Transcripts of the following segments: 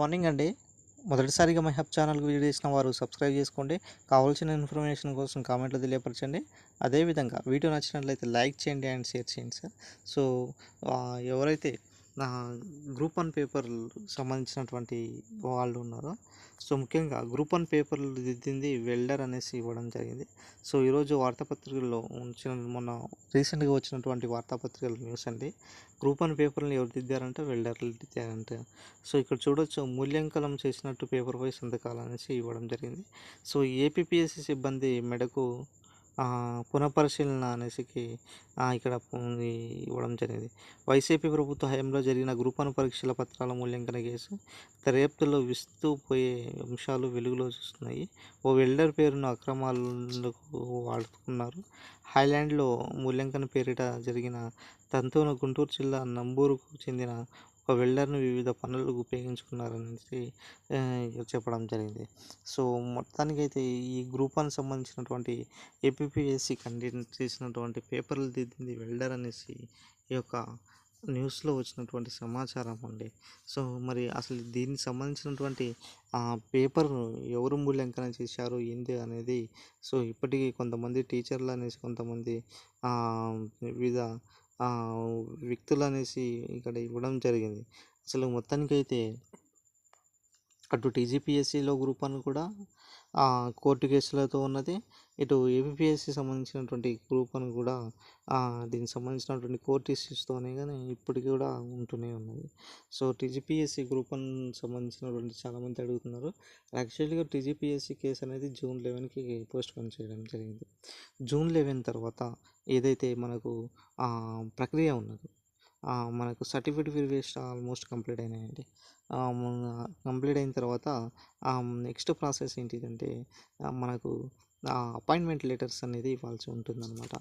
Morning అండి. మొదటిసారిగా my hub ఛానల్కి వీడియో చేసిన వారు సబ్స్క్రైబ్ చేసుకోండి. కావాల్సిన ఇన్ఫర్మేషన్ కోసం కామెంట్లో తెలియపరచండి. అదేవిధంగా వీడియో నచ్చినట్లయితే లైక్ చేయండి అండ్ షేర్ చేయండి సార్ సో ఎవరైతే గ్రూప్ వన్ పేపర్ సంబంధించినటువంటి వాళ్ళు ఉన్నారు. సో ముఖ్యంగా గ్రూప్ వన్ పేపర్లు దిద్దింది వెల్డర్ అనేసి ఇవ్వడం జరిగింది. సో ఈరోజు వార్తాపత్రికల్లో ఉంచిన మొన్న రీసెంట్గా వచ్చినటువంటి వార్తాపత్రికల న్యూస్ అండి. గ్రూప్ వన్ పేపర్ని ఎవరు దిద్దారంటే వెల్డర్లు దిద్దారంటే. సో ఇక్కడ చూడొచ్చు మూల్యాంకనం చేసినట్టు పేపర్ పేపర్పై సంతకాలు అనేసి ఇవ్వడం జరిగింది. సో ఏపీఎస్సి సిబ్బంది మెడకు పునఃపరిశీలన అనేసికి ఇక్కడ ఇవ్వడం జరిగింది. వైసీపీ ప్రభుత్వ హయాంలో జరిగిన గ్రూప్ వన్ పరీక్షల పత్రాల మూల్యాంకన కేసు దర్యాప్తులో విస్తూ పోయే అంశాలు వెలుగులో చూస్తున్నాయి. ఓ వెల్డర్ పేరును అక్రమాలకు వాడుకున్నారు హైలాండ్లో మూల్యాంకన పేరిట జరిగిన తంతువును గుంటూరు జిల్లా నంబూరుకు చెందిన ఒక వెల్డర్ను వివిధ పనులకు ఉపయోగించుకున్నారనేసి చెప్పడం జరిగింది. సో మొత్తానికైతే ఈ గ్రూప్ వన్ సంబంధించినటువంటి ఏపీఎస్సి కండక్ట్ చేసినటువంటి పేపర్లు దిద్దింది వెల్డర్ అనేసి ఈ యొక్క న్యూస్లో వచ్చినటువంటి సమాచారం అండి. సో మరి అసలు దీనికి సంబంధించినటువంటి ఆ ఎవరు మూల్యాంకనం చేశారు? ఏంది అనేది? సో ఇప్పటికీ కొంతమంది టీచర్లు అనేసి కొంతమంది వివిధ వ్యక్తులు అనేసి ఇక్కడ ఇవ్వడం జరిగింది. అసలు మొత్తానికైతే అటు టీజీపీఎస్సీలో గ్రూప్ అని కూడా కోర్టు కేసులతో ఉన్నది. ఇటు ఏపీఎస్సి సంబంధించినటువంటి గ్రూప్ అని కూడా దీనికి సంబంధించినటువంటి కోర్టు ఇష్యూస్తోనే కానీ ఇప్పటికీ కూడా ఉంటూనే ఉన్నది. సో టీజీపీఎస్సీ గ్రూప్ అని సంబంధించినటువంటి చాలామంది అడుగుతున్నారు. యాక్చువల్గా టీజీపీఎస్సీ కేసు అనేది జూన్ లెవెన్కి పోస్ట్ పోన్ చేయడం జరిగింది. జూన్ లెవెన్ తర్వాత ఏదైతే మనకు ప్రక్రియ ఉన్నదో మనకు సర్టిఫికేట్ వెరిఫికేషన్ ఆల్మోస్ట్ కంప్లీట్ అయినాయండి. కంప్లీట్ అయిన తర్వాత నెక్స్ట్ ప్రాసెస్ ఏంటిదంటే మనకు అపాయింట్మెంట్ లెటర్స్ అనేది ఇవ్వాల్సి ఉంటుందన్నమాట.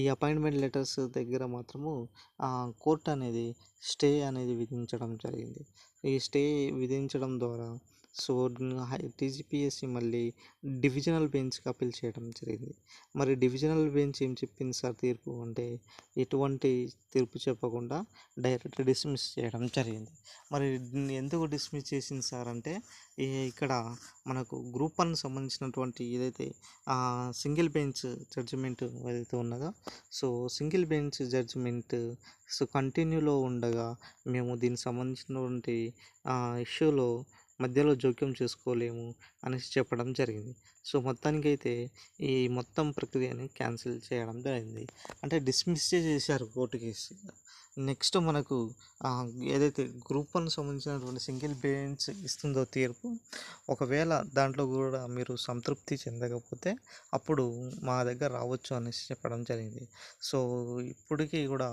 ఈ అపాయింట్మెంట్ లెటర్స్ దగ్గర మాత్రము కోర్ట్ అనేది స్టే అనేది విధించడం జరిగింది. ఈ స్టే విధించడం ద్వారా సో టీజీపీఎస్సి మళ్ళీ డివిజనల్ బెంచ్కి అప్పీల్ చేయడం జరిగింది. మరి డివిజనల్ బెంచ్ ఏం చెప్పింది సార్ తీర్పు? అంటే ఎటువంటి తీర్పు చెప్పకుండా డైరెక్ట్ డిస్మిస్ చేయడం జరిగింది. మరి ఎందుకు డిస్మిస్ చేసింది సార్ అంటే ఇక్కడ మనకు గ్రూప్ వన్ సంబంధించినటువంటి ఏదైతే సింగిల్ బెంచ్ జడ్జిమెంట్ ఏదైతే ఉన్నదో so single bench judgement so కంటిన్యూలో ఉండగా మేము దీనికి సంబంధించినటువంటి ఇష్యూలో మధ్యలో జోక్యం చేసుకోలేము అనేసి చెప్పడం జరిగింది. సో మొత్తానికైతే ఈ మొత్తం ప్రక్రియని క్యాన్సిల్ చేయడం జరిగింది. అంటే డిస్మిస్ చేశారు కోర్టు కేసు. నెక్స్ట్ మనకు ఏదైతే గ్రూప్ వన్ సంబంధించినటువంటి సింగిల్ బెంచ్ ఇస్తుందో తీర్పు ఒకవేళ దాంట్లో కూడా మీరు సంతృప్తి చెందకపోతే అప్పుడు మా దగ్గర రావచ్చు అనేసి చెప్పడం జరిగింది. సో ఇప్పటికీ కూడా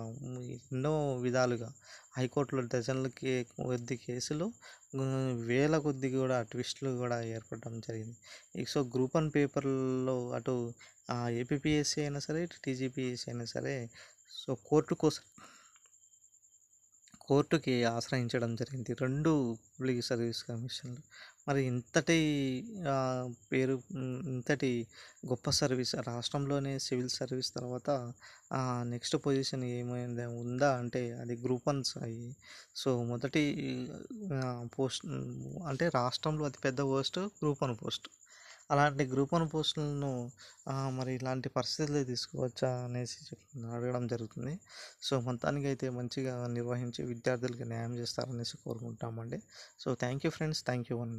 ఎన్నో విధాలుగా హైకోర్టులో డజన్లకి కొద్ది కేసులు వేల కొద్ది కూడా ట్విస్టులు కూడా ఏర్పడడం జరిగింది. సో గ్రూప్ వన్ పేపర్లో అటు ఏపీఎస్సీ అయినా సరే టీజీపీఎస్సీ అయినా సరే సో కోర్టు కోసం కోర్టుకి ఆశ్రయించడం జరిగింది. రెండు పబ్లిక్ సర్వీస్ కమిషన్లు. మరి ఇంతటి పేరు ఇంతటి గొప్ప సర్వీస్ రాష్ట్రంలోనే సివిల్ సర్వీస్ తర్వాత నెక్స్ట్ పొజిషన్ ఏమైంది ఉందా? అంటే అది గ్రూప్ వన్స్ అయ్యి సో మొదటి పోస్ట్ అంటే రాష్ట్రంలో అతిపెద్ద పోస్ట్ గ్రూప్ వన్ పోస్ట్. అలాంటి గ్రూప్ వన్ పోస్టులను మరి ఇలాంటి పరిస్థితులు తీసుకోవచ్చా అనేసి అడగడం జరుగుతుంది. సో మొత్తానికి అయితే మంచిగా నిర్వహించి విద్యార్థులకి న్యాయం చేస్తారనేసి కోరుకుంటామండి. So thank you friends thank you one